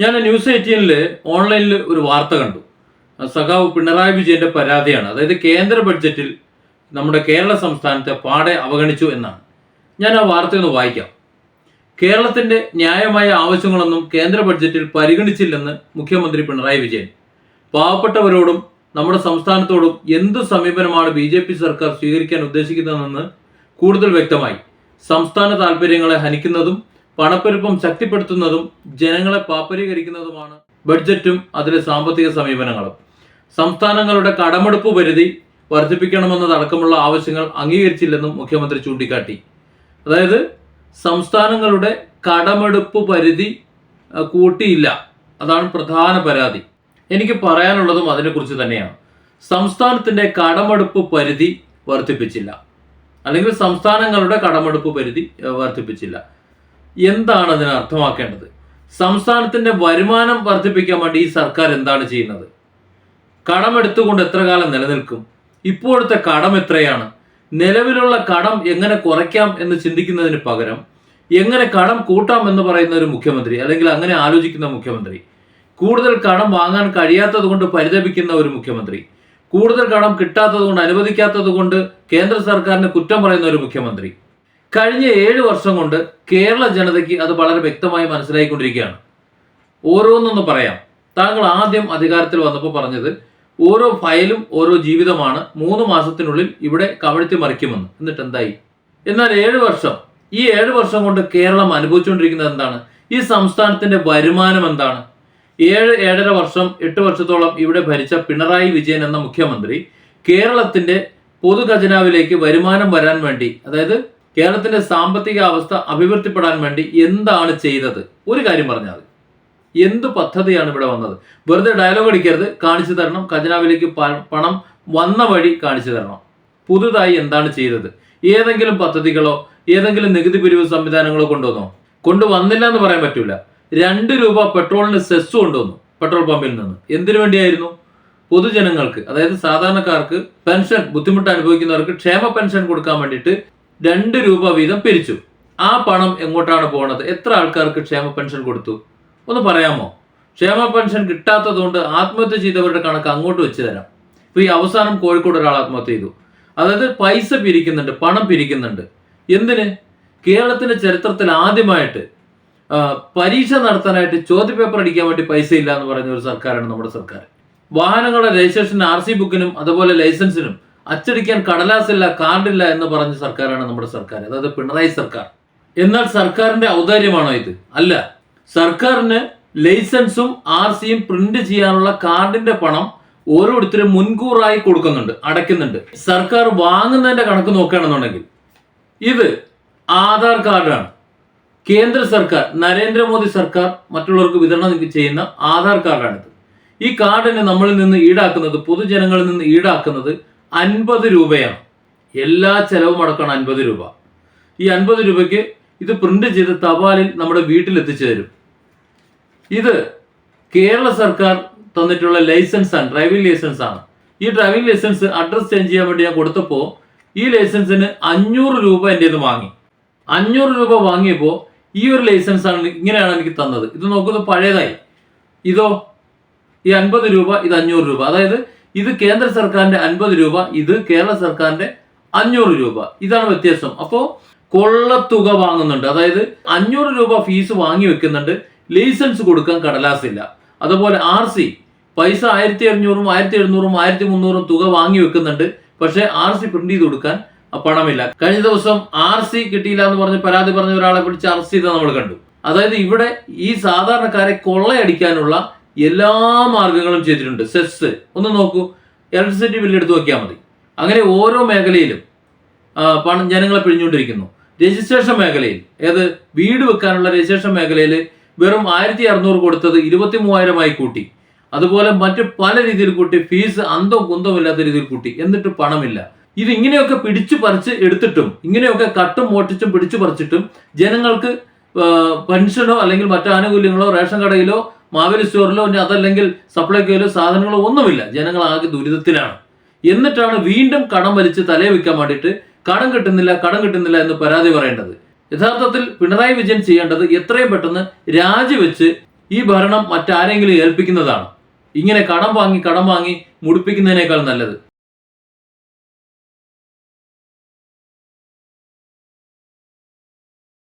ഞാൻ ന്യൂസ് എയ്റ്റീനിൽ ഓൺലൈനിൽ ഒരു വാർത്ത കണ്ടു. സഖാവ് പിണറായി വിജയന്റെ പരാതിയാണ്. അതായത് കേന്ദ്ര ബഡ്ജറ്റിൽ നമ്മുടെ കേരള സംസ്ഥാനത്തെ പാടെ അവഗണിച്ചു എന്നാണ്. ഞാൻ ആ വാർത്ത ഒന്ന് വായിക്കാം. കേരളത്തിന്റെ ന്യായമായ ആവശ്യങ്ങളൊന്നും കേന്ദ്ര ബഡ്ജറ്റിൽ പരിഗണിച്ചില്ലെന്ന് മുഖ്യമന്ത്രി പിണറായി വിജയൻ. പാവപ്പെട്ടവരോടും നമ്മുടെ സംസ്ഥാനത്തോടും എന്ത് സമീപനമാണ് ബി ജെ പി സർക്കാർ സ്വീകരിക്കാൻ ഉദ്ദേശിക്കുന്നതെന്ന് കൂടുതൽ വ്യക്തമായി. സംസ്ഥാന താല്പര്യങ്ങളെ ഹനിക്കുന്നതും പണപ്പെരുപ്പം ശക്തിപ്പെടുത്തുന്നതും ജനങ്ങളെ പാപ്പരീകരിക്കുന്നതുമാണ് ബഡ്ജറ്റും അതിലെ സാമ്പത്തിക സമീപനങ്ങളും. സംസ്ഥാനങ്ങളുടെ കടമെടുപ്പ് പരിധി വർദ്ധിപ്പിക്കണമെന്നതടക്കമുള്ള ആവശ്യങ്ങൾ അംഗീകരിച്ചില്ലെന്നും മുഖ്യമന്ത്രി ചൂണ്ടിക്കാട്ടി. അതായത് സംസ്ഥാനങ്ങളുടെ കടമെടുപ്പ് പരിധി കൂട്ടിയില്ല. അതാണ് പ്രധാന പരാതി. എനിക്ക് പറയാനുള്ളതും അതിനെക്കുറിച്ച് തന്നെയാണ്. സംസ്ഥാനത്തിന്റെ കടമെടുപ്പ് പരിധി വർദ്ധിപ്പിച്ചില്ല. അല്ലെങ്കിൽ സംസ്ഥാനങ്ങളുടെ കടമെടുപ്പ് പരിധി വർദ്ധിപ്പിച്ചില്ല. എന്താണ് അതിന് അർത്ഥമാക്കേണ്ടത്? സംസ്ഥാനത്തിന്റെ വരുമാനം വർദ്ധിപ്പിക്കാൻ വേണ്ടി ഈ സർക്കാർ എന്താണ് ചെയ്യുന്നത്? കടമെടുത്തുകൊണ്ട് എത്ര കാലം നിലനിൽക്കും? ഇപ്പോഴത്തെ കടം എത്രയാണ്? നിലവിലുള്ള കടം എങ്ങനെ കുറയ്ക്കാം എന്ന് ചിന്തിക്കുന്നതിന് പകരം എങ്ങനെ കടം കൂട്ടാം എന്ന് പറയുന്ന ഒരു മുഖ്യമന്ത്രി അല്ലെങ്കിൽ അങ്ങനെ ആലോചിക്കുന്ന മുഖ്യമന്ത്രി കൂടുതൽ കടം വാങ്ങാൻ കഴിയാത്തത് കൊണ്ട് പരിതപിക്കുന്ന ഒരു മുഖ്യമന്ത്രി കൂടുതൽ കടം കിട്ടാത്തത് കൊണ്ട് അനുവദിക്കാത്തത് കൊണ്ട് കേന്ദ്ര സർക്കാരിന് കുറ്റം പറയുന്ന ഒരു മുഖ്യമന്ത്രി കഴിഞ്ഞ ഏഴ് വർഷം കൊണ്ട് കേരള ജനതയ്ക്ക് അത് വളരെ വ്യക്തമായി മനസ്സിലായിക്കൊണ്ടിരിക്കുകയാണ്. ഓരോന്നൊന്ന് പറയാം. താങ്കൾ ആദ്യം അധികാരത്തിൽ വന്നപ്പോൾ പറഞ്ഞത് ഓരോ ഫയലും ഓരോ ജീവിതമാണ് മൂന്ന് മാസത്തിനുള്ളിൽ ഇവിടെ കവഴ്ത്തി മറിക്കുമെന്ന്. എന്നിട്ട് എന്തായി എന്നാൽ ഏഴ് വർഷം. ഈ ഏഴ് വർഷം കൊണ്ട് കേരളം അനുഭവിച്ചുകൊണ്ടിരിക്കുന്നത് എന്താണ്? ഈ സംസ്ഥാനത്തിന്റെ വരുമാനം എന്താണ്? ഏഴ് ഏഴര വർഷം എട്ട് വർഷത്തോളം ഇവിടെ ഭരിച്ച പിണറായി വിജയൻ എന്ന മുഖ്യമന്ത്രി കേരളത്തിന്റെ പൊതു ഖജനാവിലേക്ക് വരുമാനം വരാൻ വേണ്ടി അതായത് കേരളത്തിന്റെ സാമ്പത്തിക അവസ്ഥ അഭിവൃദ്ധിപ്പെടാൻ വേണ്ടി എന്താണ് ചെയ്തത്? ഒരു കാര്യം പറഞ്ഞാൽ എന്ത് പദ്ധതിയാണ് ഇവിടെ വന്നത്? വെറുതെ ഡയലോഗ് അടിക്കരുത്. കാണിച്ചു തരണം. ഖജനാവിലേക്ക് പണം വന്ന വഴി കാണിച്ചു തരണം. പുതുതായി എന്താണ് ചെയ്തത്? ഏതെങ്കിലും പദ്ധതികളോ ഏതെങ്കിലും നികുതി പിരിവ് സംവിധാനങ്ങളോ കൊണ്ടുവന്നോ? കൊണ്ടുവന്നില്ല എന്ന് പറയാൻ പറ്റൂല. രണ്ട് രൂപ പെട്രോളിന് സെസ് കൊണ്ടുവന്നു പെട്രോൾ പമ്പിൽ നിന്ന്. എന്തിനു വേണ്ടിയായിരുന്നു? പൊതുജനങ്ങൾക്ക് അതായത് സാധാരണക്കാർക്ക് പെൻഷൻ ബുദ്ധിമുട്ട് അനുഭവിക്കുന്നവർക്ക് ക്ഷേമ പെൻഷൻ കൊടുക്കാൻ വേണ്ടിയിട്ട് രണ്ട് രൂപ വീതം പിരിച്ചു. ആ പണം എങ്ങോട്ടാണ് പോണത്? എത്ര ആൾക്കാർക്ക് ക്ഷേമ പെൻഷൻ കൊടുത്തു? ഒന്ന് പറയാമോ? ക്ഷേമ പെൻഷൻ കിട്ടാത്തതുകൊണ്ട് ആത്മഹത്യ ചെയ്തവരുടെ കണക്ക് അങ്ങോട്ട് വെച്ച് തരാം. ഇപ്പൊ ഈ അവസാനം കോഴിക്കോട് ഒരാൾ ആത്മഹത്യ ചെയ്തു. അതായത് പൈസ പിരിക്കുന്നുണ്ട് പണം പിരിക്കുന്നുണ്ട്. എന്തിന്? കേരളത്തിന്റെ ചരിത്രത്തിൽ ആദ്യമായിട്ട് പരീക്ഷ നടത്താനായിട്ട് ചോദ്യപേപ്പർ അടിക്കാൻ വേണ്ടി പൈസ ഇല്ല എന്ന് പറയുന്ന ഒരു സർക്കാരാണ് നമ്മുടെ സർക്കാർ. വാഹനങ്ങളുടെ രജിസ്ട്രേഷൻ ആർ സി ബുക്കിനും അതുപോലെ ലൈസൻസിനും അച്ചടിക്കാൻ കടലാസില്ല കാർഡില്ല എന്ന് പറഞ്ഞ സർക്കാരാണ് നമ്മുടെ സർക്കാർ. അതായത് പിണറായി സർക്കാർ. എന്നാൽ സർക്കാരിന്റെ ഔദാര്യമാണോ ഇത്? അല്ല. സർക്കാരിന് ലൈസൻസും ആർ സിയും പ്രിന്റ് ചെയ്യാനുള്ള കാർഡിന്റെ പണം ഓരോരുത്തരും മുൻകൂറായി കൊടുക്കുന്നുണ്ട് അടയ്ക്കുന്നുണ്ട്. സർക്കാർ വാങ്ങുന്നതിന്റെ കണക്ക് നോക്കുകയാണെന്നുണ്ടെങ്കിൽ ഇത് ആധാർ കാർഡാണ്. കേന്ദ്ര സർക്കാർ നരേന്ദ്രമോദി സർക്കാർ മറ്റുള്ളവർക്ക് വിതരണം ചെയ്യുന്ന ആധാർ കാർഡാണിത്. ഈ കാർഡിനെ നമ്മളിൽ നിന്ന് ഈടാക്കുന്നത് പൊതുജനങ്ങളിൽ നിന്ന് ഈടാക്കുന്നത് അൻപത് രൂപയാണ്. എല്ലാ ചെലവും അടക്കണം അൻപത് രൂപ. ഈ അൻപത് രൂപയ്ക്ക് ഇത് പ്രിന്റ് ചെയ്ത് തപാലിൽ നമ്മുടെ വീട്ടിൽ എത്തിച്ചു തരും. ഇത് കേരള സർക്കാർ തന്നിട്ടുള്ള ലൈസൻസ് ആണ് ഡ്രൈവിംഗ് ലൈസൻസ് ആണ്. ഈ ഡ്രൈവിംഗ് ലൈസൻസ് അഡ്രസ് ചേഞ്ച് ചെയ്യാൻ വേണ്ടി ഞാൻ കൊടുത്തപ്പോൾ ഈ ലൈസൻസിന് അഞ്ഞൂറ് രൂപ എന്റെ ഇത് വാങ്ങി. അഞ്ഞൂറ് രൂപ വാങ്ങിയപ്പോൾ ഈ ഒരു ലൈസൻസ് ആണ് ഇങ്ങനെയാണ് എനിക്ക് തന്നത്. ഇത് നോക്കുന്നത് പഴയതായി. ഇതോ ഈ അൻപത് രൂപ ഇത് അഞ്ഞൂറ് രൂപ. അതായത് ഇത് കേന്ദ്ര സർക്കാരിന്റെ അൻപത് രൂപ ഇത് കേരള സർക്കാരിന്റെ അഞ്ഞൂറ് രൂപ. ഇതാണ് വ്യത്യാസം. അപ്പോൾ കൊള്ളത്തുക വാങ്ങുന്നുണ്ട്. അതായത് അഞ്ഞൂറ് രൂപ ഫീസ് വാങ്ങി വെക്കുന്നുണ്ട്. ലൈസൻസ് കൊടുക്കാൻ കടലാസില്ല. അതുപോലെ ആർ സി പൈസ ആയിരത്തി അഞ്ഞൂറും ആയിരത്തി എഴുന്നൂറും ആയിരത്തി മുന്നൂറും തുക വാങ്ങി വെക്കുന്നുണ്ട്. പക്ഷേ ആർ സി പ്രിന്റ് ചെയ്ത് കൊടുക്കാൻ പണമില്ല. കഴിഞ്ഞ ദിവസം ആർ സി കിട്ടിയില്ല എന്ന് പറഞ്ഞ് പരാതി പറഞ്ഞ ഒരാളെ പിടിച്ച് അറസ്റ്റ് ചെയ്ത് നമ്മൾ കണ്ടു. അതായത് ഇവിടെ ഈ സാധാരണക്കാരെ കൊള്ളയടിക്കാനുള്ള എല്ലാ മാർഗങ്ങളും ചെയ്തിട്ടുണ്ട്. സെസ്. ഒന്ന് നോക്കൂ. ഇലക്ട്രിസിറ്റി ബില്ല് എടുത്ത് നോക്കിയാൽ മതി. അങ്ങനെ ഓരോ മേഖലയിലും പണം ജനങ്ങളെ പിഴിഞ്ഞുകൊണ്ടിരിക്കുന്നു. രജിസ്ട്രേഷൻ മേഖലയിൽ ഏത് വീട് വെക്കാനുള്ള രജിസ്ട്രേഷൻ മേഖലയിൽ വെറും ആയിരത്തി അറുന്നൂറ് കൊടുത്തത് ഇരുപത്തി മൂവായിരമായി കൂട്ടി. അതുപോലെ മറ്റ് പല രീതിയിൽ കൂട്ടി ഫീസ് അന്തവും കുന്തവും ഇല്ലാത്ത രീതിയിൽ കൂട്ടി. എന്നിട്ട് പണമില്ല. ഇത് ഇങ്ങനെയൊക്കെ പിടിച്ചു പറിച്ച് എടുത്തിട്ടും ഇങ്ങനെയൊക്കെ കട്ടും മോട്ടിച്ചും പിടിച്ചു പറിച്ചിട്ടും ജനങ്ങൾക്ക് പെൻഷനോ അല്ലെങ്കിൽ മറ്റു ആനുകൂല്യങ്ങളോ റേഷൻ കടയിലോ മാവേലി സ്റ്റോറിലോ അതല്ലെങ്കിൽ സപ്ലൈക്കോയിലോ സാധനങ്ങളോ ഒന്നുമില്ല. ജനങ്ങൾ ആകെ ദുരിതത്തിലാണ്. എന്നിട്ടാണ് വീണ്ടും കടം വലിച്ച് തലയെ വെക്കാൻ വേണ്ടിയിട്ട് കടം കിട്ടുന്നില്ല കടം കിട്ടുന്നില്ല എന്ന് പരാതി പറയേണ്ടത്. യഥാർത്ഥത്തിൽ പിണറായി വിജയൻ ചെയ്യേണ്ടത് എത്രയും പെട്ടെന്ന് രാജിവെച്ച് ഈ ഭരണം മറ്റാരെങ്കിലും ഏൽപ്പിക്കുന്നതാണ്. ഇങ്ങനെ കടം വാങ്ങി കടം വാങ്ങി മുടിപ്പിക്കുന്നതിനേക്കാൾ നല്ലത്.